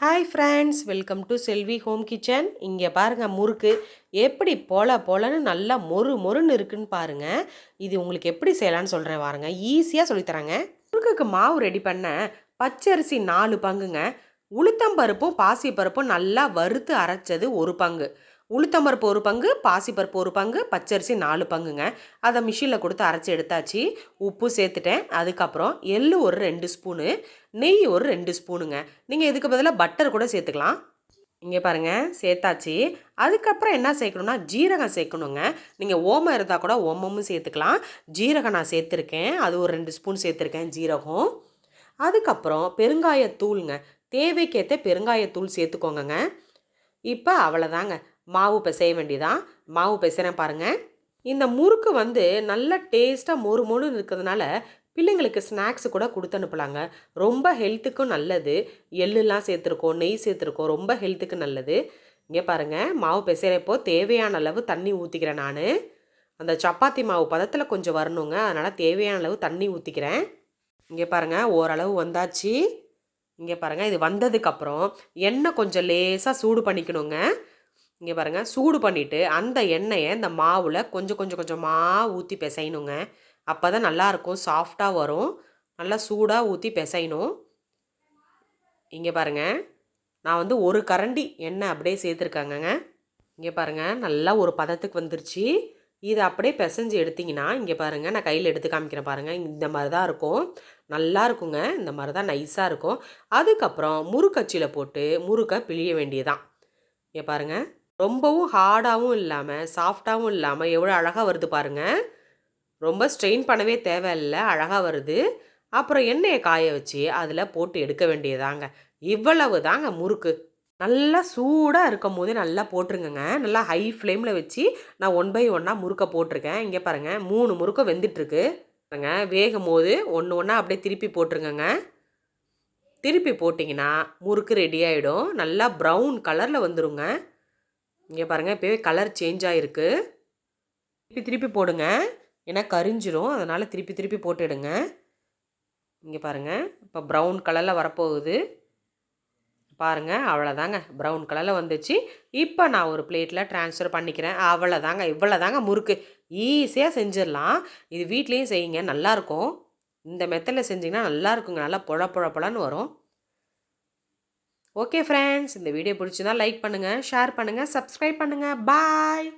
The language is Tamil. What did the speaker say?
Hi friends welcome to Selvi home kitchen இங்கே பாருங்கள் முறுக்கு. எப்படி போல போலன்னு நல்லா மொறு மொறுன்னு இருக்குன்னு பாருங்கள் இது உங்களுக்கு எப்படி செய்யலான்னு சொல்கிறேன் பாருங்க. ஈஸியாக சொல்லித்தராங்க. முறுக்குக்கு மாவு ரெடி பண்ண பச்சரிசி நாலு பங்குங்க. உளுத்தம்பருப்பும் பாசிப்பருப்பும் நல்லா வறுத்து அரைச்சது ஒரு பங்கு. உளுத்தம்பருப்பு ஒரு பங்கு பாசிப்பருப்பு ஒரு பங்கு பச்சரிசி நாலு பங்குங்க. அதை மிஷினில் கொடுத்து அரைச்சி எடுத்தாச்சு. உப்பு சேர்த்துட்டேன். அதுக்கப்புறம் எள்ளு ஒரு ரெண்டு ஸ்பூனு நெய் ஒரு ரெண்டு ஸ்பூனுங்க. நீங்கள் இதுக்கு பதிலாக பட்டர் கூட சேர்த்துக்கலாம். இங்கே பாருங்கள் சேர்த்தாச்சு. அதுக்கப்புறம் என்ன சேர்க்கணுன்னா ஜீரகம் சேர்க்கணுங்க. நீங்கள் ஓமம் இருந்தால் கூட ஓமமும் சேர்த்துக்கலாம். ஜீரகம் நான் சேர்த்துருக்கேன். அது ஒரு ரெண்டு ஸ்பூன் சேர்த்துருக்கேன் ஜீரகம். அதுக்கப்புறம் பெருங்காயத்தூளுங்க. தேவைக்கேற்ற பெருங்காயத்தூள் சேர்த்துக்கோங்கங்க. இப்போ அவ்வளோதாங்க மாவு பிசைய வேண்டியதான் மாவு பிசைறேன் பாருங்கள் இந்த முறுக்கு வந்து நல்ல டேஸ்ட்டாக மொறு மொறுன்னு இருக்கிறதுனால பிள்ளைங்களுக்கு ஸ்நாக்ஸ் கூட கொடுத்து அனுப்பலாங்க. ரொம்ப ஹெல்த்துக்கும் நல்லது. எள்ளுலாம் சேர்த்துருக்கோம் நெய் சேர்த்துருக்கோம் ரொம்ப ஹெல்த்துக்கு நல்லது. இங்கே பாருங்கள் மாவு பிசைகிறப்போ தேவையான அளவு தண்ணி ஊற்றிக்கிறேன் நான். அந்த சப்பாத்தி மாவு பதத்தில் கொஞ்சம் வரணுங்க. அதனால் தேவையான அளவு தண்ணி ஊற்றிக்கிறேன் இங்கே பாருங்கள் ஓரளவு வந்தாச்சு. இங்கே பாருங்கள் இது வந்ததுக்கப்புறம் எண்ணெய் கொஞ்சம் லேசாக சூடு பண்ணிக்கணுங்க. இங்கே பாருங்கள் சூடு பண்ணிவிட்டு அந்த எண்ணெயை இந்த மாவில் கொஞ்சம் கொஞ்சம் கொஞ்சமாக ஊற்றி பிசையணுங்க. அப்போ தான் நல்லாயிருக்கும் சாஃப்டாக வரும். நல்லா சூடாக ஊற்றி பிசையணும். இங்கே பாருங்கள் நான் வந்து ஒரு கரண்டி எண்ணெய் அப்படியே சேர்த்துருக்காங்கங்க. இங்கே பாருங்கள் நல்லா ஒரு பதத்துக்கு வந்துருச்சு. இதை அப்படியே பிசைஞ்சு எடுத்திங்கன்னா இங்கே பாருங்கள் நான் கையில் எடுத்து காமிக்கிறேன் பாருங்கள் இந்த மாதிரி தான் இருக்கும். நல்லா இருக்குங்க இந்த மாதிரி தான் நைஸாக இருக்கும். அதுக்கப்புறம் முறுக்கச்சியில் போட்டு முறுக்கை பிழிய வேண்டியதான் இங்கே பாருங்கள் ரொம்பவும் ஹார்டாகவும் இல்லாமல் சாஃப்டாகவும் இல்லாமல் எவ்வளோ அழகாக வருது பாருங்கள் ரொம்ப ஸ்ட்ரெயின் பண்ணவே தேவையில்லை அழகாக வருது. அப்புறம் எண்ணெயை காய வச்சு அதில் போட்டு எடுக்க வேண்டியதாங்க. இவ்வளவு தாங்க முறுக்கு. நல்லா சூடாக இருக்கும் போதே நல்லா போட்டுருங்கங்க. நல்லா ஹை ஃப்ளேமில் வச்சு நான் ஒன் பை ஒன்னாக முறுக்கை போட்டிருக்கேன். இங்கே பாருங்கள் மூணு முறுக்கை வெந்துட்டுருக்கு. பாருங்க வேகும் போது ஒன்று ஒன்றா அப்படியே திருப்பி போட்டுருங்கங்க. திருப்பி போட்டிங்கன்னா முறுக்கு ரெடி ஆகிடும் நல்லா ப்ரௌன் கலரில் வந்துருங்க. இங்கே பாருங்கள் இப்போவே கலர் சேஞ்ச் ஆகிருக்கு திருப்பி திருப்பி போடுங்க. ஏன்னா கரிஞ்சிரும். அதனால் திருப்பி திருப்பி போட்டுடுங்க. இங்கே பாருங்கள் இப்போ ப்ரௌன் கலரில் வரப்போகுது. பாருங்கள் அவ்வளோதாங்க ப்ரௌன் கலரில் வந்துச்சு. இப்போ நான் ஒரு பிளேட்டில் ட்ரான்ஸ்ஃபர் பண்ணிக்கிறேன். அவ்வளோதாங்க இவ்வளோ தாங்க முறுக்கு ஈஸியாக செஞ்சிடலாம். இது வீட்லேயும் செய்யுங்க. நல்லாயிருக்கும் இந்த மெத்தடில் செஞ்சிங்கன்னா நல்லாயிருக்குங்க நல்லா புழ புழப்பழன்னு வரும். ஓகே ஃப்ரெண்ட்ஸ் இந்த வீடியோ பிடிச்சிருந்தா லைக் பண்ணுங்கள் ஷேர் பண்ணுங்கள் சப்ஸ்கிரைப் பண்ணுங்கள் பாய்